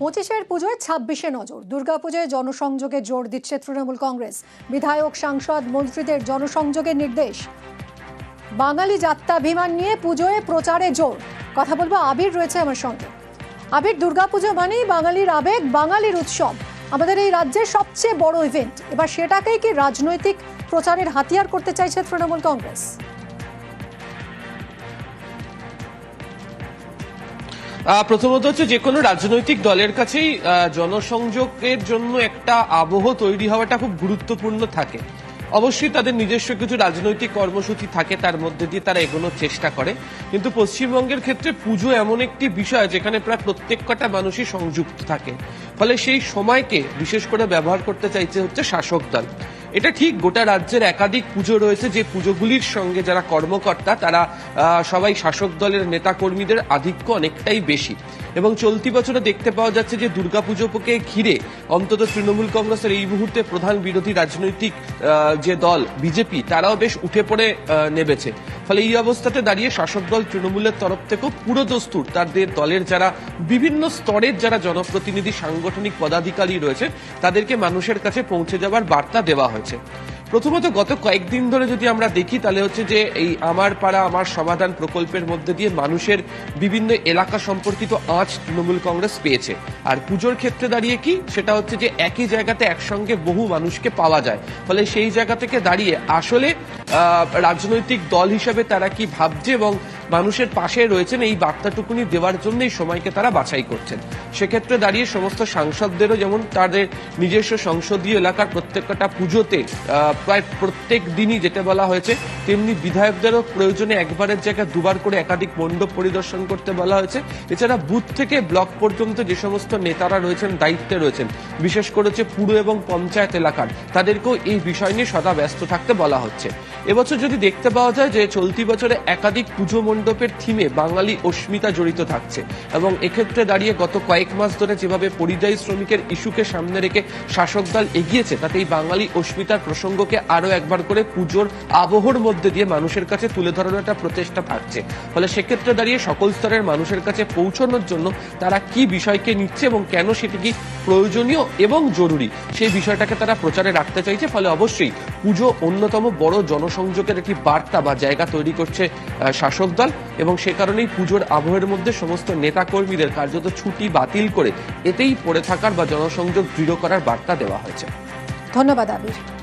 পঁচিশের পুজোয় ছাব্বিশে নজর। দুর্গাপুজোয় জনসংযোগে জোর দিচ্ছে তৃণমূল কংগ্রেস। বিধায়ক, সাংসদ, মন্ত্রীদের জনসংযোগের নির্দেশ। বাঙালি যাত্রাভিমান নিয়ে পুজোয় প্রচারে জোর। কথা বলব আবির রয়েছে আমার সঙ্গে। আবির, দুর্গাপুজো মানেই বাঙালির আবেগ, বাঙালির উৎসব। আমাদের এই রাজ্যের সবচেয়ে বড় ইভেন্ট এবার সেটাকেই কি রাজনৈতিক প্রচারের হাতিয়ার করতে চাইছে তৃণমূল কংগ্রেস? প্রথমত হচ্ছে যে কোনো রাজনৈতিক দলের কাছেই জনসংযোগের জন্য একটা আবহ তৈরি হওয়াটা খুব গুরুত্বপূর্ণ থাকে। অবশ্যই তাদের নিজস্ব কিছু রাজনৈতিক কর্মসূচি থাকে, তার মধ্যে দিয়ে তারা এগোনোর চেষ্টা করে। কিন্তু পশ্চিমবঙ্গের ক্ষেত্রে পুজো এমন একটি বিষয় যেখানে প্রায় প্রত্যেক কটা মানুষই সংযুক্ত থাকে। ফলে সেই সময়কে বিশেষ করে ব্যবহার করতে চাইছে হচ্ছে শাসক দল। এটা ঠিক, গোটা রাজ্যের একাধিক পুজো রয়েছে, যে পুজোগুলির সঙ্গে যারা কর্মকর্তা, তারা সবাই শাসক দলের নেতাকর্মীদের আধিক্য অনেকটাই বেশি। এবং চলতি বছরে দেখতে পাওয়া যাচ্ছে যে দুর্গাপুজোকে ঘিরে অন্তত তৃণমূল কংগ্রেসের এই মুহূর্তে প্রধান বিরোধী রাজনৈতিক যে দল, বিজেপি, তারাও বেশ উঠে পড়ে নেবেছে ফলে এই অবস্থাতে দাঁড়িয়ে শাসক দল তৃণমূলের তরফ থেকেও পুরো দস্তুর। তাদের দলের যারা বিভিন্ন স্তরের যারা জনপ্রতিনিধি, সাংগঠনিক পদাধিকারী রয়েছে তাদেরকে মানুষের কাছে পৌঁছে যাওয়ার বার্তা দেওয়া হয়েছে। প্রথমত গত কয়েকদিন ধরে যদি আমরা দেখি, তাহলে হচ্ছে যে এই আমার পাড়া, আমার সমাধান প্রকল্পের মধ্যে দিয়ে মানুষের বিভিন্ন এলাকা সম্পর্কিত আঁচ তৃণমূল কংগ্রেস পেয়েছে। আর পুজোর ক্ষেত্রে দাঁড়িয়ে কি, সেটা হচ্ছে যে একই জায়গাতে একসঙ্গে বহু মানুষকে পাওয়া যায়। ফলে সেই জায়গা থেকে দাঁড়িয়ে আসলে রাজনৈতিক দল হিসাবে তারা কি ভাবছে এবং মানুষের পাশে রয়েছেন এই বার্তাটুকুনি দেওয়ার জন্য এই সময়কে তারা বাছাই করছেন। সেক্ষেত্রে দাঁড়িয়ে সমস্ত সাংসদদেরও যেমন তাদের নিজস্ব সংসদীয় এলাকার প্রত্যেকটা পুজোতে প্রায় প্রত্যেক দিনই যেটা বলা হয়েছে, তেমনি বিধায়কদেরও প্রয়োজনে একবারের জায়গায় দুবার করে একাধিক মণ্ডপ পরিদর্শন করতে বলা হয়েছে। এছাড়া বুথ থেকে ব্লক পর্যন্ত যে সমস্ত নেতারা রয়েছেন, দায়িত্বে রয়েছেন, বিশেষ করে হচ্ছে পুর এবং পঞ্চায়েত এলাকার, তাদেরকেও এই বিষয় নিয়ে সদা ব্যস্ত থাকতে বলা হচ্ছে। এবছর যদি দেখতে পাওয়া যায় যে চলতি বছরে একাধিক পুজো মণ্ডপের থিমে বাঙালি অস্মিতা জড়িত থাকছে এবং এক্ষেত্রে দাঁড়িয়ে গত কয়েক মাস ধরে যেভাবে পরিযায়ী শ্রমিকের ইস্যুকে সামনে রেখে শাসক দল এগিয়েছে তাতে এই বাঙালি অস্মিতার প্রসঙ্গকে আরও একবার করে পুজোর আবহর মধ্যে দিয়ে মানুষের কাছে তুলে ধরানোর একটা প্রচেষ্টা থাকছে। ফলে সেক্ষেত্রে দাঁড়িয়ে সকল স্তরের মানুষের কাছে পৌঁছানোর জন্য তারা কি বিষয়কে নিচ্ছে এবং কেন সেটি কি প্রয়োজনীয় এবং জরুরি। সেই বিষয়টাকে তারা প্রচারে রাখতে চাইছে, ফলে অবশ্যই পুজো অন্যতম বড় জনসংযোগের একটি বার্তা বা জায়গা তৈরি করছে শাসক দল। এবং সে কারণেই পুজোর আবহের মধ্যে সমস্ত নেতাকর্মীদের কার্যত ছুটি বাতিল করে এতেই পড়ে থাকার বা জনসংযোগ দৃঢ় করার বার্তা দেওয়া হয়েছে। ধন্যবাদ আবির।